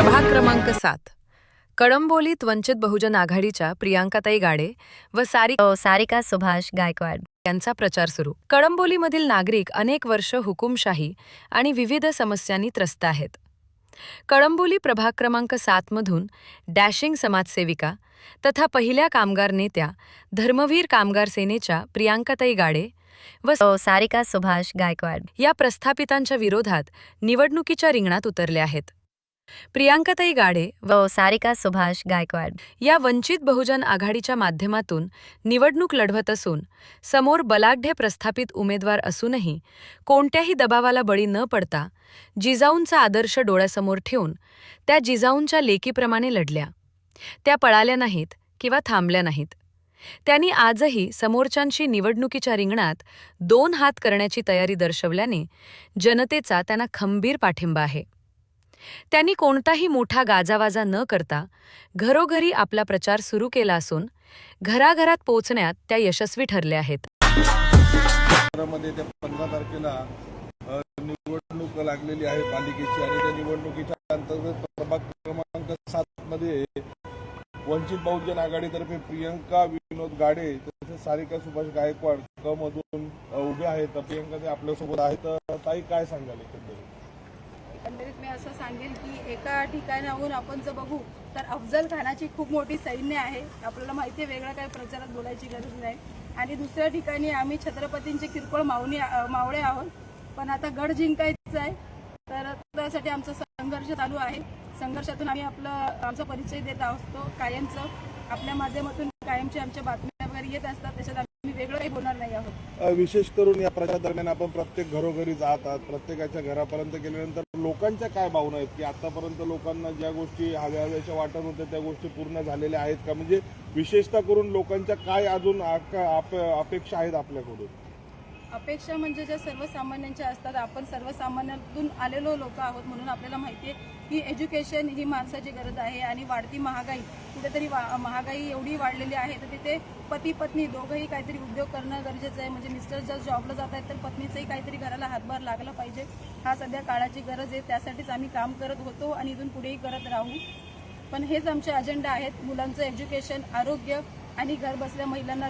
क्रमांक सात. कळंबोलीत वंचित बहुजन आघाडीच्या प्रियांकाताई गाडे व सारी ओ सारिका सुभाष गायकवाड. यांचा प्रचार सुरू. कळंबोलीमधील नागरिक अनेक वर्ष हुकुमशाही आणि विविध समस्यांनी त्रस्त आहेत. कळंबोली प्रभाग क्रमांक सातमधून डॅशिंग समाजसेविका तथा पहिल्या कामगार नेत्या धर्मवीर कामगार सेनेच्या प्रियांकाताई गाडे व ओ सारिका सुभाष गायकवाड. या प्रस्थापितांच्या विरोधात निवडणुकीच्या रिंगणात उतरले आहेत. प्रियांकाताई गाडे व ओ सारिका सुभाष गायकवाड. या वंचित बहुजन आघाडीच्या माध्यमातून निवडणूक लढवत असून समोर बलाढ्य प्रस्थापित उमेदवार असूनही कोणत्याही दबावाला बळी न पडता जिजाऊंचा आदर्श डोळ्यासमोर ठेवून त्या जिजाऊंच्या लेकीप्रमाणे लढल्या. त्या पळाल्या नाहीत किंवा थांबल्या नाहीत. त्यांनी आजही समोरच्यांशी निवडणुकीच्या रिंगणात दोन हात करण्याची तयारी दर्शवल्याने जनतेचा त्यांना खंबीर पाठिंबा आहे. त्यांनी कोणताही मोठा गाजावाजा न करता घरोघरी आपला प्रचार सुरू केला असून घराघरात पोहोचण्यात त्या यशस्वी ठरल्या आहेत. निवडणूक लागलेली आहे पालिकेची आणि त्या निवडणुकीच्या अंतर्गत प्रभाग क्रमांक सात मध्ये वंचित बहुजन आघाडीतर्फे प्रियंका विनोद गाडे तसेच सारिका सुभाष गायकवाड क मधून उभे आहेत. तर प्रियंका ते आपल्यासोबत आहेत. तर ताई काय सांगाल एकंदरीत? एकंदरीत मी असं सांगेन की एका ठिकाणाहून आपण जर बघू तर अफजल खानाची खूप मोठी सैन्य आहे. आपल्याला माहिती आहे वेगळं काही प्रचारात बोलायची गरज नाही. आणि दुसऱ्या ठिकाणी आम्ही छत्रपतींचे किरकोळ मावणी मावळे आहोत. पण आता गड जिंकायचं आहे तर त्यासाठी आमचा संघर्ष चालू आहे. संघर्षातून आम्ही आपलं आमचा परिचय देत असतो कायमचं आपल्या माध्यमातून कायमची आमच्या बातम्या वगैरे येत असतात. त्याच्यात विशेष करून या प्रचार दरम्यान आपण प्रत्येक घरोघरी जात आहात प्रत्येकाच्या घरापर्यंत गेल्यानंतर लोकांच्या काय भावना आहेत की आतापर्यंत लोकांना ज्या गोष्टी हव्या हव्याच्या वाटत होत्या त्या गोष्टी पूर्ण झालेल्या आहेत का? म्हणजे विशेषतः करून लोकांच्या काय अजून अपेक्षा आहेत आपल्याकडून? अपेक्षा म्हणजे ज्या सर्वसामान्यांच्या असतात आपण सर्वसामान्यातून आलेलो लोक आहोत म्हणून आपल्याला माहिती आहे की एज्युकेशन ही माणसाची गरज आहे आणि वाढती महागाई कुठेतरी वा महागाई एवढी वाढलेली आहे तर तिथे पती पत्नी दोघंही काहीतरी उद्योग करणं गरजेचं आहे. म्हणजे मिस्टर जर जॉबला जात आहेत तर पत्नीचंही काहीतरी घराला हातभार लागला पाहिजे. हा सध्या काळाची गरज आहे त्यासाठीच आम्ही काम करत होतो आणि इथून पुढेही करत राहू. पण हेच आमचे अजेंडा आहेत मुलांचं एज्युकेशन आरोग्य आणि घर बसल्या महिलांना